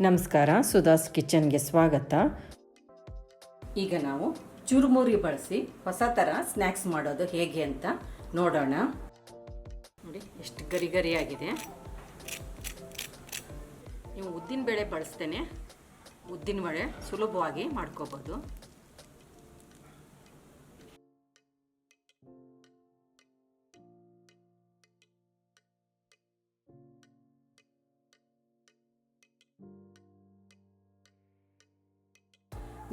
ನಮಸ್ಕಾರ ಸುಧಾಸ್ ಕಿಚನ್ಗೆ ಸ್ವಾಗತ. ಈಗ ನಾವು ಚುರುಮುರಿ ಬಳಸಿ ಹೊಸ ಥರ ಸ್ನ್ಯಾಕ್ಸ್ ಮಾಡೋದು ಹೇಗೆ ಅಂತ ನೋಡೋಣ. ನೋಡಿ, ಎಷ್ಟು ಗರಿ ಗರಿಯಾಗಿದೆ ನೀವು ಉದ್ದಿನ ಬೇಳೆ ಬಳಸ್ತೇನೆ. ಉದ್ದಿನ ಬೇಳೆ ಸುಲಭವಾಗಿ ಮಾಡ್ಕೋಬೋದು.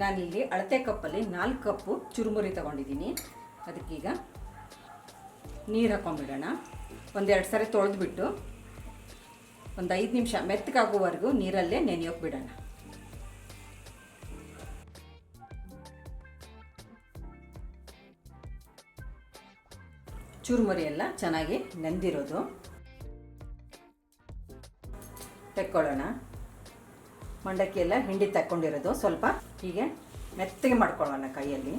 ನಾನಿಲ್ಲಿ ಅಳತೆ ಕಪ್ಪಲ್ಲಿ ನಾಲ್ಕು ಕಪ್ಪು ಚುರುಮುರಿ ತಗೊಂಡಿದ್ದೀನಿ. ಅದಕ್ಕೀಗ ನೀರು ಹಾಕೊಂಡ್ಬಿಡೋಣ ಒಂದೆರಡು ಸಾರಿ ತೊಳೆದ್ಬಿಟ್ಟು ಒಂದು ಐದು ನಿಮಿಷ ಮೆತ್ತಗಾಗುವವರೆಗೂ ನೀರಲ್ಲೇ ನೆನೆಯೋಕೆ ಬಿಡೋಣ. ಚುರುಮುರಿ ಎಲ್ಲ ಚೆನ್ನಾಗಿ ನೆಂದಿರೋದು. ತೆಕ್ಕೊಳ್ಳೋಣ. ಮಂಡಕ್ಕಿ ಎಲ್ಲ ಹಿಂಡಿ ತಕ್ಕೊಂಡಿರೋದು. ಸ್ವಲ್ಪ ಹೀಗೆ ಮೆತ್ತಗೆ ಮಾಡ್ಕೊಳ್ಳೋಣ ಕೈಯಲ್ಲಿ.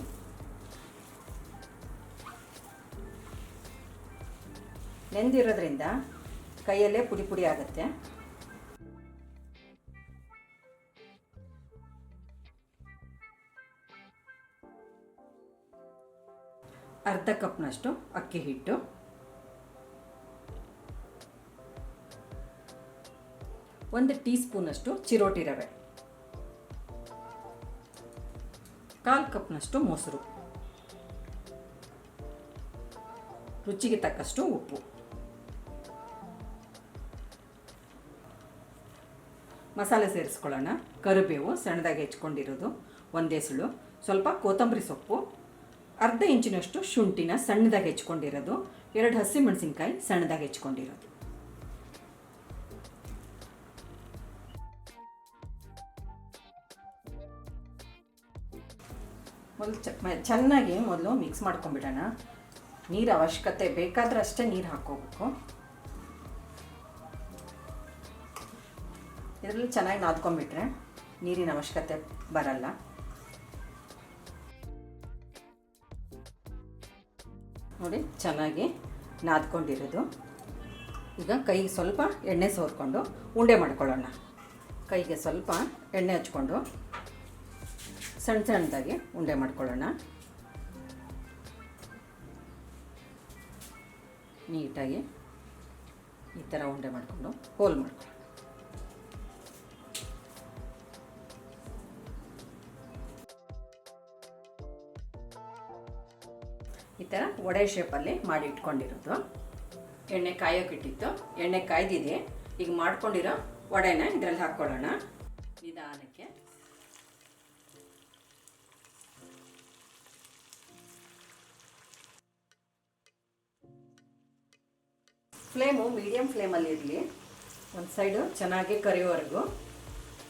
ನೆಂದಿರೋದ್ರಿಂದ ಕೈಯಲ್ಲೇ ಪುಡಿ ಪುಡಿ ಆಗುತ್ತೆ. ಅರ್ಧ ಕಪ್ನಷ್ಟು ಅಕ್ಕಿ ಹಿಟ್ಟು. ಒಂದು ಟೀ ಸ್ಪೂನಷ್ಟು ಚಿರೋಟಿ ರವೆ. ಕಾಲು ಕಪ್ನಷ್ಟು ಮೊಸರು. ರುಚಿಗೆ ತಕ್ಕಷ್ಟು ಉಪ್ಪು. ಮಸಾಲೆ ಸೇರಿಸ್ಕೊಳ್ಳೋಣ. ಕರಿಬೇವು ಸಣ್ಣದಾಗಿ ಹೆಚ್ಕೊಂಡಿರೋದು. ಒಂದೇ ಸುಳು ಸ್ವಲ್ಪ ಕೊತ್ತಂಬರಿ ಸೊಪ್ಪು. ಅರ್ಧ ಇಂಚಿನಷ್ಟು ಶುಂಠಿನ ಸಣ್ಣದಾಗಿ ಹೆಚ್ಕೊಂಡಿರೋದು. ಎರಡು ಹಸಿಮೆಣಸಿನ್ಕಾಯಿ ಸಣ್ಣದಾಗಿ ಹೆಚ್ಕೊಂಡಿರೋದು. ಮೊದಲು ಚೆನ್ನಾಗಿ ಮೊದಲು ಮಿಕ್ಸ್ ಮಾಡ್ಕೊಂಬಿಡೋಣ ನೀರು ಅವಶ್ಯಕತೆ ಬೇಕಾದ್ರೆ ಅಷ್ಟೇ ನೀರು ಹಾಕ್ಕೋಬೇಕು. ಇದರಲ್ಲಿ ಚೆನ್ನಾಗಿ ನಾದ್ಕೊಂಡ್ಬಿಟ್ರೆ ನೀರಿನ ಅವಶ್ಯಕತೆ ಬರಲ್ಲ. ನೋಡಿ, ಚೆನ್ನಾಗಿ ನಾದ್ಕೊಂಡಿರೋದು. ಈಗ ಕೈಗೆ ಸ್ವಲ್ಪ ಎಣ್ಣೆ ಸೋರ್ಕೊಂಡು ಉಂಡೆ ಮಾಡ್ಕೊಳ್ಳೋಣ. ಕೈಗೆ ಸ್ವಲ್ಪ ಎಣ್ಣೆ ಹಚ್ಕೊಂಡು ಸಣ್ಣ ಸಣ್ಣದಾಗಿ ಉಂಡೆ ಮಾಡ್ಕೊಳ್ಳೋಣ. ನೀಟಾಗಿ ಈ ಥರ ಉಂಡೆ ಮಾಡಿಕೊಂಡು ಹೋಲ್ ಮಾಡ್ಕೊಳ್ಳೋಣ. ಈ ಥರ ವಡೆ ಶೇಪಲ್ಲಿ ಮಾಡಿ ಇಟ್ಕೊಂಡಿರೋದು. ಎಣ್ಣೆ ಕಾಯೋಕ್ಕಿಟ್ಟಿತ್ತು ಎಣ್ಣೆ ಕಾಯ್ದಿದೆ. ಈಗ ಮಾಡ್ಕೊಂಡಿರೋ ವಡೆನ ಇದರಲ್ಲಿ ಹಾಕ್ಕೊಳ್ಳೋಣ. ನಿಧಾನಕ್ಕೆ. ಫ್ಲೇಮು ಮೀಡಿಯಮ್ ಫ್ಲೇಮಲ್ಲಿ ಇರಲಿ. ಒಂದು ಸೈಡು ಚೆನ್ನಾಗಿ ಕರಿಯೋವರೆಗೂ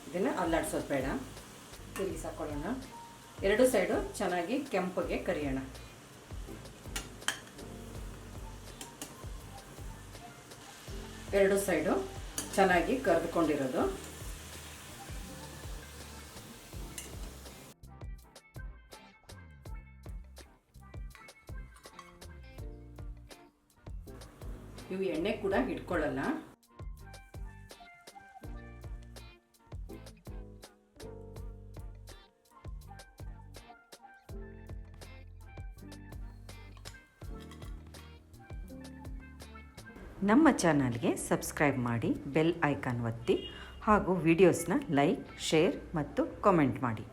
ಇದನ್ನು ಅಲ್ಲಾಡ್ಸೋದು ಬೇಡ ತಿರುಗಿಸಿ ಹಾಕ್ಕೊಳ್ಳೋಣ ಎರಡು ಸೈಡು ಚೆನ್ನಾಗಿ ಕೆಂಪಗೆ ಕರಿಯೋಣ. ಎರಡು ಸೈಡು ಚೆನ್ನಾಗಿ ಕರೆದುಕೊಂಡಿರೋದು. ಇವು ಎಣ್ಣೆ ಕೂಡ ಹಿಡ್ಕೊಳ್ಳಲ್ಲ. ನಮ್ಮ ಚಾನಲ್ಗೆ ಸಬ್ಸ್ಕ್ರೈಬ್ ಮಾಡಿ ಬೆಲ್ ಐಕಾನ್ ಒತ್ತಿ ಹಾಗೂ ವಿಡಿಯೋಸ್ನ ಲೈಕ್, ಶೇರ್ ಮತ್ತು ಕಾಮೆಂಟ್ ಮಾಡಿ.